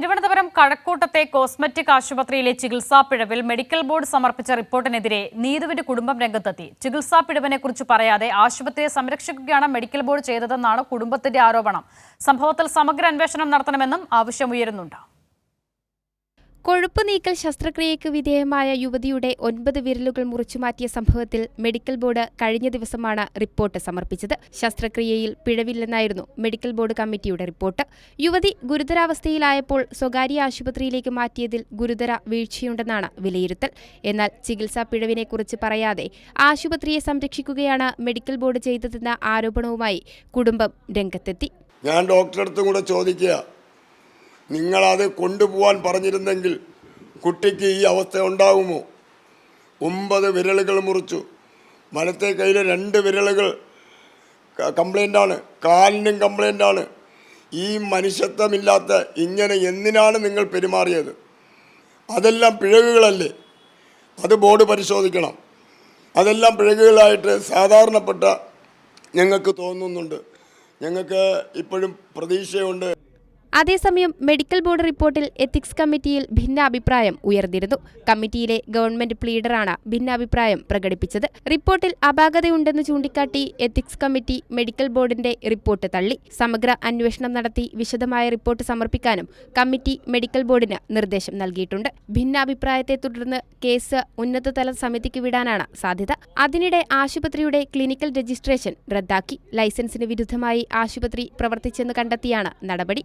Thiruvananthapuram കഴക്കൂട്ടത്തെ cosmetic ആശുപത്രിയിലെ ചികിത്സാ പിഴവിൽ medical board സമർപ്പിച്ച റിപ്പോർട്ടിനെതിരെ നീതുവിന്റെ കുടുംബം രംഗത്തെത്തി. ചികിത്സാ പിഴവിനെ കുറിച്ച് പറയാതെ ആശുപത്രിയെ സംരക്ഷിക്കുകയാണ് മെഡിക്കൽ ബോർഡ് ചെയ്തതെന്നാണ് കുടുംബത്തിന്റെ ആരോപണം. സംഭവത്തിൽ സമഗ്ര അന്വേഷണം നടത്തണമെന്നും ആവശ്യമുയരുന്നുണ്ട് കൊഴുപ്പ് നീക്കൽ ശസ്ത്രക്രിയയ്ക്ക് വിധേയമായ യുവതിയുടെ ഒൻപത് വിരലുകൾ മുറിച്ചുമാറ്റിയ സംഭവത്തിൽ മെഡിക്കൽ ബോർഡ് കഴിഞ്ഞ ദിവസമാണ് റിപ്പോർട്ട് സമർപ്പിച്ചത്. ശസ്ത്രക്രിയയിൽ പിഴവില്ലെന്നായിരുന്നു മെഡിക്കൽ ബോർഡ് കമ്മിറ്റിയുടെ റിപ്പോർട്ട്. യുവതി ഗുരുതരാവസ്ഥയിലായപ്പോൾ സ്വകാര്യ ആശുപത്രിയിലേക്ക് മാറ്റിയതിൽ ഗുരുതര വീഴ്ചയുണ്ടെന്നാണ് വിലയിരുത്തൽ. എന്നാൽ ചികിത്സാ പിഴവിനെക്കുറിച്ച് പറയാതെ ആശുപത്രിയെ സംരക്ഷിക്കുകയാണ് മെഡിക്കൽ ബോർഡ് ചെയ്തതെന്ന ആരോപണവുമായി കുടുംബം രംഗത്തെത്തി. ഞാൻ ഡോക്ടറെ അടുത്തും കൂടെ ചോദിക്കുക. നിങ്ങളത് കൊണ്ടുപോകാൻ പറഞ്ഞിരുന്നെങ്കിൽ കുട്ടിക്ക് ഈ അവസ്ഥ ഉണ്ടാകുമോ? ഒമ്പത് വിരലുകൾ മുറിച്ചു. വലത്തെ കയ്യിൽ രണ്ട് വിരലുകൾ കംപ്ലൈന്റാണ് കാലിനും കംപ്ലൈന്റാണ് ഈ മനുഷ്യത്വമില്ലാത്ത ഇങ്ങനെ എന്തിനാണ് നിങ്ങൾ പെരുമാറിയത്? അതെല്ലാം പിഴകുകളല്ലേ? അത് ബോർഡ് പരിശോധിക്കണം. അതെല്ലാം പിഴകുകളായിട്ട് സാധാരണപ്പെട്ട ഞങ്ങൾക്ക് തോന്നുന്നുണ്ട്. ഞങ്ങൾക്ക് ഇപ്പോഴും പ്രതീക്ഷയുണ്ട്. അതേസമയം മെഡിക്കൽ ബോർഡ് റിപ്പോർട്ടിൽ എത്തിക്സ് കമ്മിറ്റിയിൽ ഭിന്നാഭിപ്രായം ഉയർന്നിരുന്നു. കമ്മിറ്റിയിലെ ഗവൺമെന്റ് പ്ലീഡറാണ് ഭിന്നാഭിപ്രായം പ്രകടിപ്പിച്ചത്. റിപ്പോർട്ടിൽ അപാകതയുണ്ടെന്ന് ചൂണ്ടിക്കാട്ടി എത്തിക്സ് കമ്മിറ്റി മെഡിക്കൽ ബോർഡിന്റെ റിപ്പോർട്ട് തള്ളി. സമഗ്ര അന്വേഷണം നടത്തി വിശദമായ റിപ്പോർട്ട് സമർപ്പിക്കാനും കമ്മിറ്റി മെഡിക്കൽ ബോർഡിന് നിർദ്ദേശം നൽകിയിട്ടുണ്ട്. ഭിന്നാഭിപ്രായത്തെ തുടർന്ന് കേസ് ഉന്നതതല സമിതിക്ക് വിടാനാണ് സാധ്യത. അതിനിടെ ആശുപത്രിയുടെ ക്ലിനിക്കൽ രജിസ്ട്രേഷൻ റദ്ദാക്കി. ലൈസൻസിന് വിരുദ്ധമായി ആശുപത്രി പ്രവർത്തിച്ചെന്ന് കണ്ടെത്തിയാണ് നടപടി.